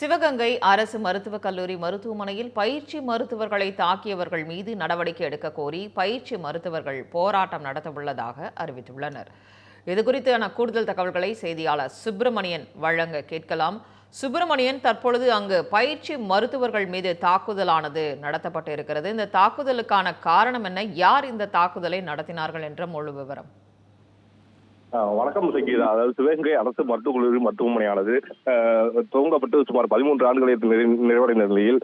சிவகங்கை அரசு மருத்துவக் கல்லூரி மருத்துவமனையில் பயிற்சி மருத்துவர்களை தாக்கியவர்கள் மீது நடவடிக்கை எடுக்க கோரி பயிற்சி மருத்துவர்கள் போராட்டம் நடத்தவுள்ளதாக அறிவித்துள்ளனர். இதுகுறித்தான கூடுதல் தகவல்களை செய்தியாளர் சுப்பிரமணியன் வழங்க கேட்கலாம். சுப்பிரமணியன் தற்பொழுது அங்கு பயிற்சி மருத்துவர்கள் மீது தாக்குதலானது நடத்தப்பட்டு இருக்கிறது இந்த தாக்குதலுக்கான காரணம் என்ன? யார் இந்த தாக்குதலை நடத்தினார்கள் என்ற முழு விவரம். வணக்கம் சங்கீதா. அதாவது சிவகங்கை அரசு மருத்துவக் கல்லூரி மருத்துவமனையானது ஆஹ் துவங்கப்பட்டு சுமார் பதிமூன்று ஆண்டுகளை நிறை- நிறைவடைந்த நிலையில்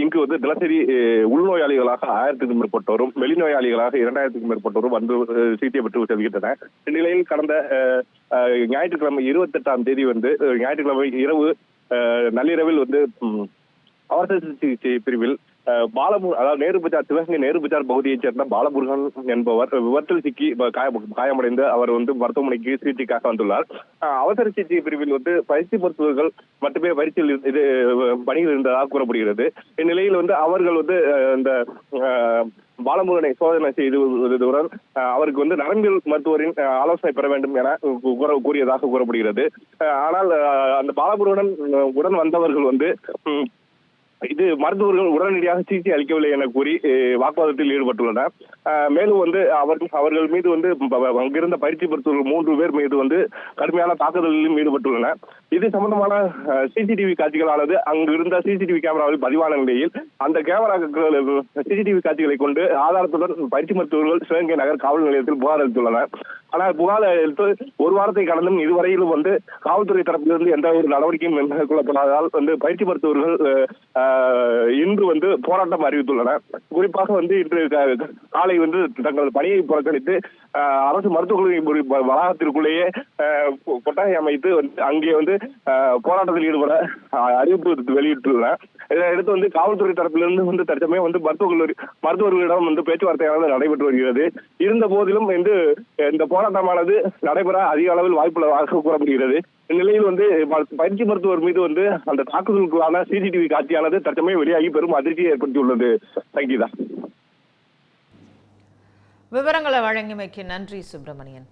இங்கு வந்து தினசரி உள்நோயாளிகளாக ஆயிரத்துக்கும் மேற்பட்டோரும் வெளிநோயாளிகளாக இரண்டாயிரத்துக்கும் மேற்பட்டோரும் வந்து சிகிச்சை பெற்று செல்கின்றன. இந்நிலையில் கடந்த ஆஹ் ஆஹ் ஞாயிற்றுக்கிழமை இருபத்தெட்டாம் தேதி வந்து ஞாயிற்றுக்கிழமை இரவு நள்ளிரவில் வந்து அவசர சிகிச்சை பிரிவில் பாலமு அதாவது நேரு பஜார் சிவகங்கை நேரு பஜார் பகுதியைச் சேர்ந்த பாலமுருகன் என்பவர் விபத்தில் சிக்கி காயமடைந்து அவர் வந்து மருத்துவமனைக்கு சிகிச்சைக்காக வந்துள்ளார். அவசர சிகிச்சை பிரிவில் வந்து பயிற்சி மருத்துவர்கள் மட்டுமே பயிற்சியில் இது பணியில் இருந்ததாக கூறப்படுகிறது. இந்நிலையில் வந்து அவர்கள் வந்து இந்த பாலமுருகனை சோதனை செய்துடன் அவருக்கு வந்து நரம்பியல் மருத்துவரின் ஆலோசனை பெற வேண்டும் என கூற- கூறியதாக கூறப்படுகிறது. ஆனால் அந்த பாலமுருகன் உடன் வந்தவர்கள் வந்து இது மருத்துவர்கள் உடனடியாக சிகிச்சை அளிக்கவில்லை என கூறி வாக்குவாதத்தில் ஈடுபட்டுள்ளனர். மேலும் வந்து அவர்கள் அவர்கள் மீது வந்து ப- அங்கிருந்த பயிற்சி மருத்துவர்கள் மூன்று பேர் மீது வந்து கடுமையான தாக்குதலிலும் ஈடுபட்டுள்ளனர். இது சம்பந்தமான சிசிடிவி காட்சிகளானது அங்கிருந்த சிசிடிவி கேமராவில் பதிவான நிலையில் அந்த கேமரா சிசிடிவி காட்சிகளை கொண்டு ஆதாரத்துடன் பயிற்சி மருத்துவர்கள் சிவகங்கை நகர் காவல் நிலையத்தில் புகார் அளித்துள்ளனர். ஆனால் புகார் எடுத்து ஒரு வாரத்தை கடந்தும் இதுவரையிலும் வந்து காவல்துறை தரப்பிலிருந்து எந்த ஒரு நடவடிக்கையும் மேற்கொள்ளப்படாததால் வந்து பயிற்சி மருத்துவர்கள் ஆஹ், இன்று வந்து போராட்டம் அறிவித்துள்ளனர். குறிப்பாக வந்து இன்று காலை வந்து தங்கள் பணியை புறக்கணித்து ஆஹ், அரசு மருத்துவக் வளாகத்திற்குள்ளேயே ஆஹ், அமைத்து வந்து அங்கே வந்து ஆஹ், போராட்டத்தில் ஈடுபட அறிவிப்பு வெளியிட்டுள்ளனர். இதையடுத்து வந்து காவல்துறை தரப்பிலிருந்து வந்து தற்சமயம் வந்து மருத்துவக் கல்லூரி மருத்துவர்களிடம் வந்து பேச்சுவார்த்தையானது நடைபெற்று வருகிறது. இருந்த போதிலும் வந்து இந்த போராட்டமானது நடைபெற அதிக அளவில் வாய்ப்புள்ளதாக கூறப்படுகிறது. இந்நிலையில் வந்து பயிற்சி மருத்துவர் மீது வந்து அந்த தாக்குதலுக்குள்ளான சிசிடிவி காட்சியானது தற்சமயம் வெளியாகி பெரும் அதிர்ச்சியை ஏற்படுத்தியுள்ளது. சங்கீதா விவரங்களை வழங்கியமைக்கு நன்றி சுப்பிரமணியன்.